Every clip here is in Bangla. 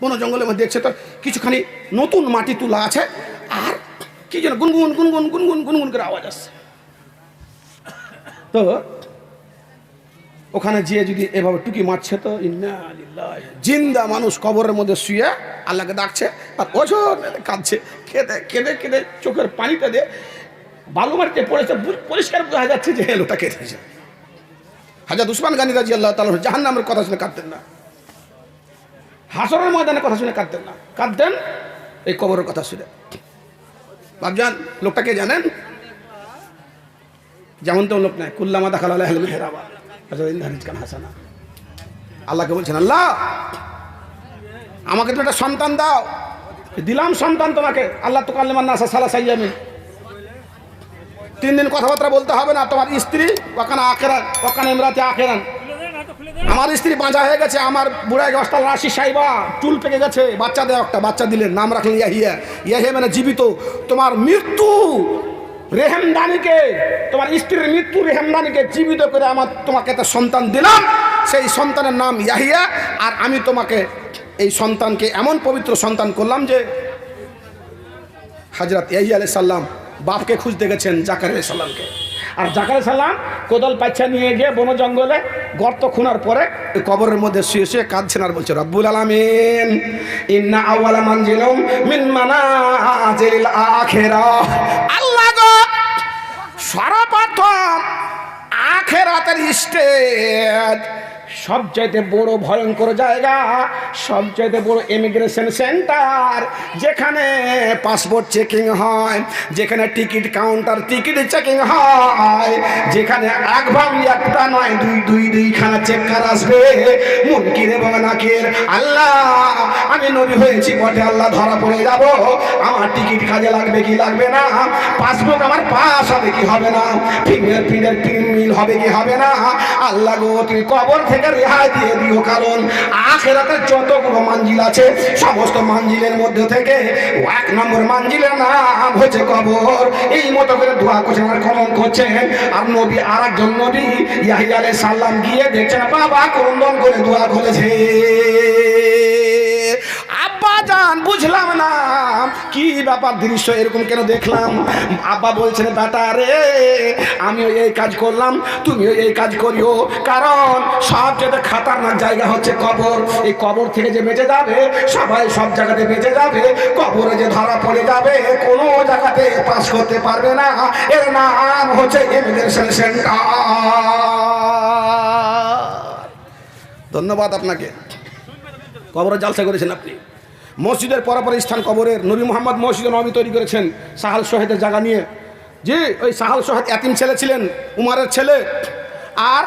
বন জঙ্গলের মধ্যে দেখছে তো কিছুখানি নতুন মাটি তুলা আছে। আর কি যেন গুনগুন গুনগুন গুনগুন গুনগুন করে আওয়াজ আসছে। তো ওখানে যেয়ে যদি এভাবে টুকি মারছে তো জিন্দা মানুষ কবরের মধ্যে শুয়ে আল্লাহকে ডাকছে আর ওজন কাঁদছে। কেঁদে কেঁদে কেঁদে চোখের পানিটা দিয়ে বালু মাটিতে পড়েছে পরিষ্কার বোঝা যাচ্ছে যে লোকটা কেঁদেছে হাজার উসমান গানি রাজি আল্লাহ তালা জাহান নামের কথা শুনে কাঁদতেন না। হাসরের ময়দানের কথা শুনে কাঁদতেন না। কাঁদতেন, এই কবরের কথা শুনে। ভাবজান লোকটাকে জানেন? যেমন তো লোক নাই। কুল্লামা দেখা লাল হেলমি হেরাবা হাসানা। আল্লাহকে বলছেন, আল্লাহ, আমাকে তুমি একটা সন্তান দাও। দিলাম সন্তান তোমাকে। আল্লাহ তো কাল্লেমান নাসা সালা সাইয়ামি তিন দিন কথাবার্তা বলতে হবে না। তোমার স্ত্রী ওখানে আখেরান ওখানে ইমরাতে আখেরান। আমার স্ত্রী বাঁচা হয়ে গেছে, আমার বুড়াই গস্তাল রাশি সাইবা, চুল পেকে গেছে। বাচ্চা দেয় একটা, বাচ্চা দিলেন নাম রাখলেন ইয়াহিয়া। ইয়াহিয়া মানে জীবিত। তোমার মৃত্যু রেহেমদানিকে, তোমার স্ত্রীর মৃত্যু রেহেমদানিকে জীবিত করে আমার তোমাকে একটা সন্তান দিলাম। সেই সন্তানের নাম ইয়াহিয়া। আর আমি তোমাকে এই সন্তানকে এমন পবিত্র সন্তান করলাম যে হাজরত ইয়াহিয়া আলাই সাল্লাম বাপকে খুঁজতে গেছেন জাকার আলাই সাল্লামকে আর জাকার সালাম কোদল পাচ্ছা নিয়ে গিয়ে বন জঙ্গলে গর্ত খুনার পরে কবরের মধ্যে শুয়ে শুয়ে কাঁদছেন আর বলছে, রব্বুল আলামিন, ইন্না আওয়ালা মানজিলুম মিন আল্লাহ আখেরাতের স্টেজ সবচাইতে বড় ভয়ঙ্কর জায়গা, সবচাইতে বড় ইমিগ্রেশন সেন্টার যেখানে পাসপোর্ট চেকিং হয়, যেখানে টিকিট কাউন্টার টিকিট চেকিং হয়, যেখানে এক ভাবি একটা নয়, দুই দুই, দুইখানা চেক করা আসবে। মুনকির এবং নাকির আল্লাহ, আমি নবী হয়েছি বটে আল্লাহ ধরা পড়ে যাব। আমার টিকিট কাজে লাগবে কি লাগবে না? পাসপোর্ট আমার পাস হবে কি হবে না? ফিঙ্গার প্রিন্টের প্রিন্ট মিল হবে কি হবে না? আল্লাহ গো তুমি কবর থেকে রেহাই দিয়ে দিও, কারণ আখেরাতে যতগুলো মানজিল আছে, সমস্ত মানজিলের মধ্যে থেকে এক নম্বর মানজিলের নাম হচ্ছে কবর। এই মতো করে দোয়া করছেন আর খনন করছেন আর নবী আর একজন নবী, ইয়াহিয়া আলাইহিস সালাম গিয়ে দেখছেন, বাবা, ক্রন্দন করে দোয়া করেছে আব্বা জান বুঝলাম না কি দৃশ্য এরকম কেন দেখলাম? আব্বা বলছেন বেটা রে, আমিও এই কাজ করলাম, তুমিও এই কাজ করিও। কারণ সব সবচেয়ে খাতারনাক জায়গা হচ্ছে কবর। এই কবর থেকে যে বেঁচে যাবে, সবাই সব জায়গাতে বেঁচে যাবে। কবরে যে ধরা পড়ে যাবে, কোনো জায়গাতে পাস করতে পারবে না। এর নাম হচ্ছে ইমিগ্রেশন সেন্টার। ধন্যবাদ আপনাকে। কবরে জালসা করেছেন আপনি। মসজিদের পরপর স্থান কবরের নবী মোহাম্মদ মসজিদ নবী তৈরি করেছেন সাহাল সোহেদের জায়গা নিয়ে। যে ওই সাহাল সোহেদ এতিম ছেলে ছিলেন, উমারের ছেলে, আর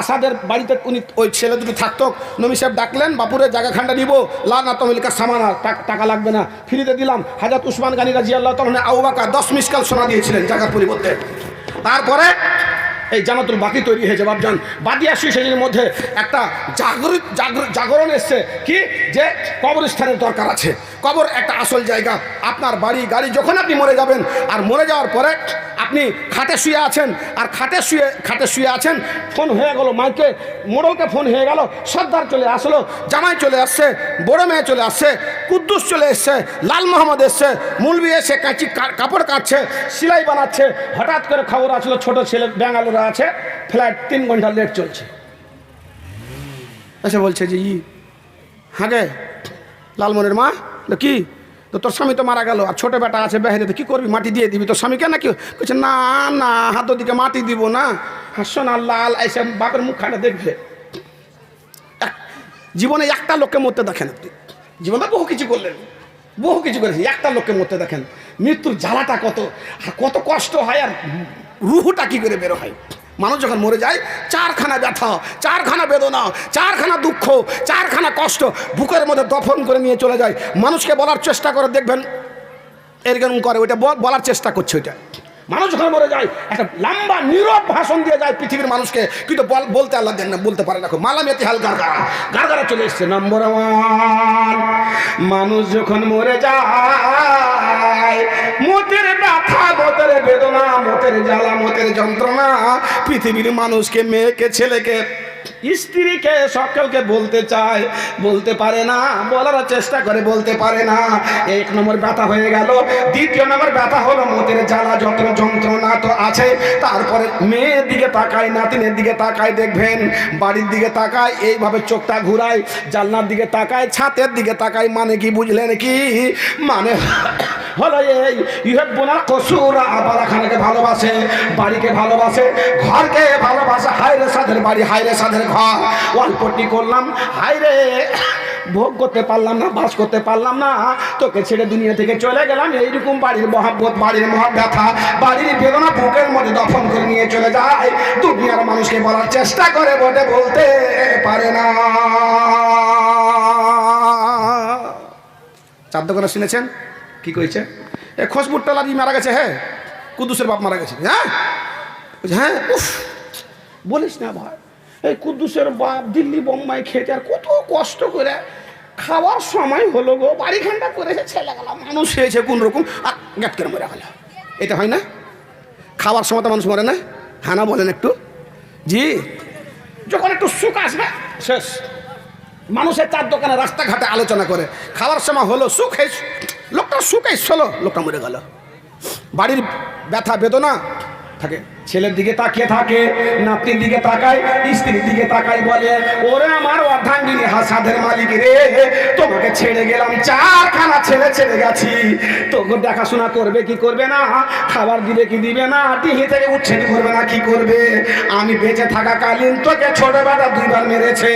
আসাদের বাড়িতে উনি ওই ছেলে দুটো থাকতো। নবী সাহেব ডাকলেন বাপুরের জায়গা খান্ডা নিব। লা না তমিলকা সামানা, টাকা লাগবে না। ফ্রিতে দিলাম। হাজাত উসমান গানী রাজি আল্লাহ তালনে আউবাকা দশ মিসকাল সোনা দিয়েছিলেন জায়গার পরিবর্তে। তারপরে এই জানাতুল বাকি তৈরি হয়েছে বাবজান বাদিয়া সুইসের মধ্যে একটা জাগরিত জাগর- জাগরণ এসছে। কি? যে কবরস্থানের দরকার আছে। কবর একটা আসল জায়গা। আপনার বাড়ি, গাড়ি, যখন আপনি মরে যাবেন, আর মরে যাওয়ার পরে আপনি খাটে শুয়ে আছেন, আর খাটে শুয়ে খাটে শুয়ে আছেন, ফোন হয়ে গেল মাইকে, মোড়লকে ফোন হয়ে গেল, সর্দার চলে আসলো, জামাই চলে আসছে, বড় মেয়ে চলে আসছে কুদ্দুস চলে এসছে, লাল মোহাম্মদ এসছে, মুলবি এসে কাঁচি কা- কাপড় কাটছে সেলাই বানাচ্ছে, হঠাৎ করে খবর আসলো, ছোট ছেলে ব্যাঙ্গালোরে আছে, ফ্লাইট তিন ঘণ্টা লেট চলছে। এসে বলছে যে, ই গে লালমনের মা? কি? তো তোর স্বামী তো মারা গেল, আর ছোট বেটা আছে বেহারিতে, কি করবি, মাটি দিয়ে দিবি? তোর স্বামীকে না নাকি? বলছে, না না, হাত দিকে মাটি দিব না। হাসো না লাল এসে বাপের মুখখানে দেখবে। জীবনে একটা লোককে মরতে দেখেন আপনি। জীবনে বহু কিছু করলেন। বহু কিছু করেছেন। একটা লোককে মরতে দেখেন, মৃত্যুর জ্বালাটা কত, আর কত কষ্ট হয় আর রুহুটা কী করে বেরো হয়? মানুষ যখন মরে যায়, চারখানা ব্যথা, চারখানা বেদনা, চারখানা দুঃখ, চারখানা কষ্ট বুকের মধ্যে দফন করে নিয়ে চলে যায়। মানুষকে বলার চেষ্টা করে, দেখবেন এরকম করে, ওইটা বল- বলার চেষ্টা করছে ওইটা। মানুষ যখন মরে যায়, একটা লম্বা নীরব ভাষণ দিয়ে যায় পৃথিবীর মানুষকে, কিন্তু বল- বলতে আল্লাহ দেন না, বলতে পারে না খুব। মালামেতি হাল গারগারা। গারগারা চলে এসছে নম্বর ওয়ান মানুষ যখন মরে যায়, মতের ব্যথা, মতের বেদনা, মতের জ্বালা, মতের যন্ত্রণা, পৃথিবীর মানুষকে, মেয়েকে, ছেলেকে স্ত্রীকে সকলকে বলতে চায়, বলতে পারে না, বলার চেষ্টা করে বলতে পারে না। এক নম্বর ব্যথা হয়ে গেল, দ্বিতীয় নম্বর ব্যথা হলো মতের জ্বালা, যত যন্ত্রণা তো আছে। তারপরে মেয়ের দিকে তাকায়, নাতিনের দিকে তাকায়, দেখবেন বাড়ির দিকে তাকায়, এইভাবে চোখটা ঘুরায়, জানলার দিকে তাকায়, ছাতের দিকে তাকায় মানে কি বুঝলেন কি? মানে হলো এই ইহেব বোনার কসুরা বালাখানাকে ভালোবাসে, বাড়িকে ভালোবাসে, ঘরকে ভালোবাসে, হায়রে সাধের বাড়ি, হায়রে সাধের ঘর। অল্পটি করলাম। হায়রে, ভোগ করতে পারলাম না, বাস করতে পারলাম না। তোকে ছেড়ে দুনিয়া থেকে চলে গেলাম। এইরকম বাড়ির মহাব্বত, বাড়ির মহা ব্যথা বাড়ির বেদনা বুকের মধ্যে দফন করে নিয়ে চলে যায়। দুনিয়ার মানুষকে বলার চেষ্টা করে বটে, বলতে পারে না। চার দোকানে শুনেছেন? কি কইছে? এ, খসবুর টালারি মারা গেছে হ্যাঁ? কুদ্দুসের বাপ মারা গেছে। হ্যাঁ? হ্যাঁ বলিস না, ভাই। এই কুদ্দুসের বাপ দিল্লি বোম্বাই খেতে আর কত কষ্ট করে খাওয়ার সময় হলো গো বাড়িখানটা করেছে ছেলে গেলাম মানুষ হয়েছে কোন রকম। আর গ্যাট মরে গেল এটা হয় না? খাওয়ার সময় তো মানুষ মরে না? হ্যাঁ বলেন একটু। জি। যখন একটু সুখ আসবে, শেষ। মানুষের চার দোকানে রাস্তাঘাটে আলোচনা করে। খাওয়ার সময় হলো সুখ, এই লোকটা সুখ এসলো লোকটা মরে গেল। বাড়ির ব্যথা, বেদনা থাকে। ছেলের দিকে তাকিয়ে থাকে, নাতির দিকে তাকায়, স্ত্রীর দিকে তাকায় বলে, ওরে আমার অর্ধাঙ্গিনী হাসাদের মালিক রে, তোমাকে ছেড়ে গেলাম, চারখানা ছেলে ছেড়ে গেছি। তোকে দেখাশোনা করবে কি করবে না? খাবার দিবে কি দিবে না? টিহি থেকে উচ্ছেদ করবে না, কি করবে? আমি বেঁচে থাকাকালীন তোকে ছোট বেটা দুইবার মেরেছে।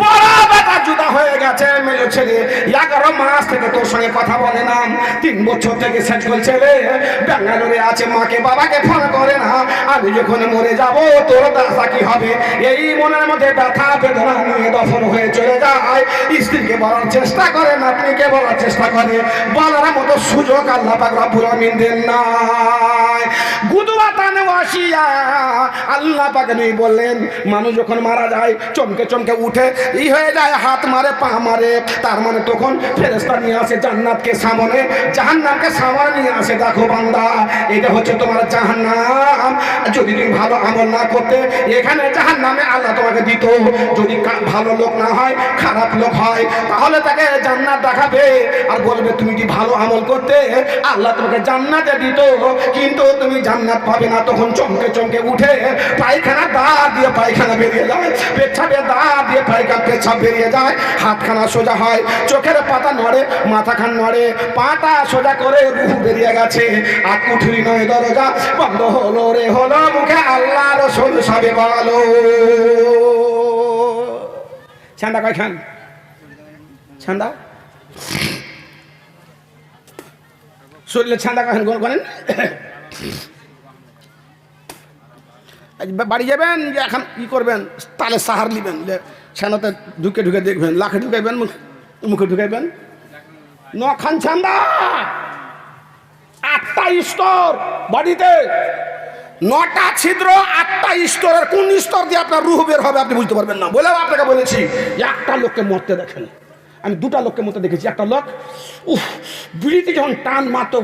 বড় বেটা জুদা হয়ে গেছে মেজো ছেলে। এগারো মাস থেকে তোর সঙ্গে কথা বলে না। তিন বছর থেকে শেষ ছেলে। ব্যাঙ্গালোরে আছে, মাকে বাবাকে ফোন করে না। আমি যখন মরে যাব, তোর দাসা কি হবে? এই মনের মধ্যে ব্যথা, বেদনা নিয়ে দফন হয়ে চলে যায়। স্ত্রীকে বলার চেষ্টা করে, নাতনিকে বলার চেষ্টা করে। বলার মতো সুযোগ আল্লাহ পাক রব্বুল আমিন দেন বললেন, মানুষ যখন মারা যায়, চমকে চমকে উঠে, ই হয়ে যায়, হাত মারে, পা মারে। তার মানে তখন ফেরেস্তা নিয়ে আসে জান্নাতকে সামনে, জাহান্নামকে সামনে নিয়ে আসে। দেখো বান্দা, এটা হচ্ছে তোমার জাহান্নাম। যদি তুমি ভালো আমল না করতে, এখানে জাহান্নামে আল্লাহ তোমাকে দিত। যদি ভালো লোক না হয়, খারাপ লোক হয়, তাহলে তাকে জান্নাত দেখাবে। আর বলবে, তুমি কি ভালো আমল করতে? আল্লাহ তোমাকে জান্নাতে দিত। কিন্তু তুমি জান্নাত পাবে না, তখন চমকে চমকে উঠে পায়খানা দা দিয়ে পায়খানা বেরিয়ে যায় পেছাবে দা দিয়ে পায়খানা পেছাব বেরিয়ে যায়, হাতখানা সোজা হয়, চোখের পাতা নড়ে, মাথাখান নড়ে, পাটা সোজা করে রুহ বেরিয়ে গেছে, আর কুঠুরি নয় দরজা, বন্ধ হলো রে, হলো মুখে আল্লাহ রসুল, সাবে বলো। ছান্দা কয় খান ছান্দা শরীরে ছান্দা কখন করেন বাড়ি যাবেন, যে এখন কি করবেন? তালে সাহার নিবেন, যে ছানাতে ঢুকে ঢুকে দেখবেন, লাখে ঢুকাইবেন মুখ- ঢুকাইবেন। নখান ছান্দা! আটটা স্তর বাড়িতে। নটা ছিদ্র, আটটা স্তরের কোন স্তর দিয়ে আপনার রুহ বের হবে আপনি বুঝতে পারবেন না। বলেও আপনাকে বলেছি, যে একটা লোককে মরতে দেখেন। আমি দুটা লোককে মরতে দেখেছি। একটা লোক, উফ, বিড়িতে যখন টান মারত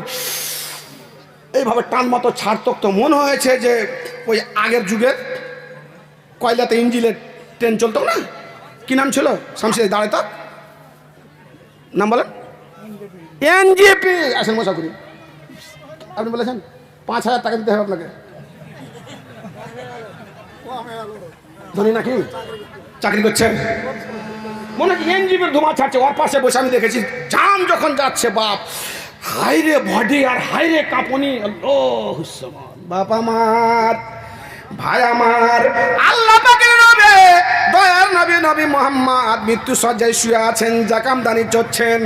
এইভাবে টান মতো ছাড়তো তো মনে হয়েছে যে ওই আগের যুগের কয়লাতে ইঞ্জিনের ট্রেন চলতো না? কি নাম ছিল? শামসির দাঁড়ায় তো নাম বলেন? এনজিপি। আসেন মশা করি। আপনি বলেছেন, পাঁচ হাজার টাকা দিতে হবে আপনাকে। ধনী নাকি? চাকরি করছেন? মনে হয় এনজিপির ধোঁয়া ছাড়ছে, ওর পাশে বসে আমি দেখেছি জাম যখন যাচ্ছে বাপ। হাইরে ভডি আর হাইরে কাঁপনি। বাপা বাপ আমার ভাই আমার আল্লাহ পাকের নবে দয়ার নবী নবী মোহাম্মদ, মৃত্যু সজ্জায় শুয়ে আছেন জাকামদানি চড়ছেন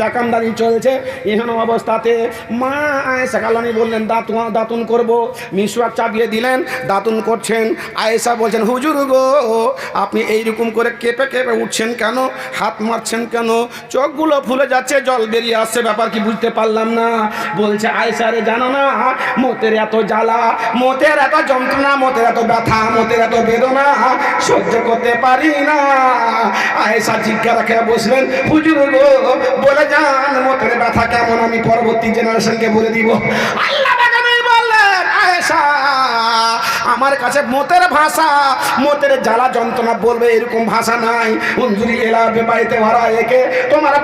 জাকামদানি চলছে। এখানে অবস্থাতে মা আয়েশা কালানি বললেন, দাঁত, দাঁতুন করব। মিসওয়াক চাপিয়ে দিলেন, দাঁতুন করছেন। আয়েশা বলছেন, হুজুর গো, আপনি এইরকম করে কেঁপে কেঁপে উঠছেন কেন? হাত মারছেন কেন? চোখগুলো ফুলে যাচ্ছে, জল বেরিয়ে আসছে, ব্যাপার কি বুঝতে পারলাম না। বলছে, আয়েশা রে, জানো না, মতের এত জ্বালা, মতের এত যন্ত্রণা, মতের এত ব্যথা, মতের এত বেদনা, সহ্য করতে পারি না। আয়েশা জিজ্ঞাসা করে বসলেন হুজুর গো, বলে যান, মতের ব্যথা কেমন? আমি পরবর্তী জেনারেশনকে বলে দিব। আল্লাহ বললেন, আয়েশা, আমার কাছে মতের ভাষা, মতের জ্বালা যন্ত্রণা বলবে, এরকম ভাষা নাই। অঞ্জুরি এলা বেপাইতে ভাড়া একে, তোমার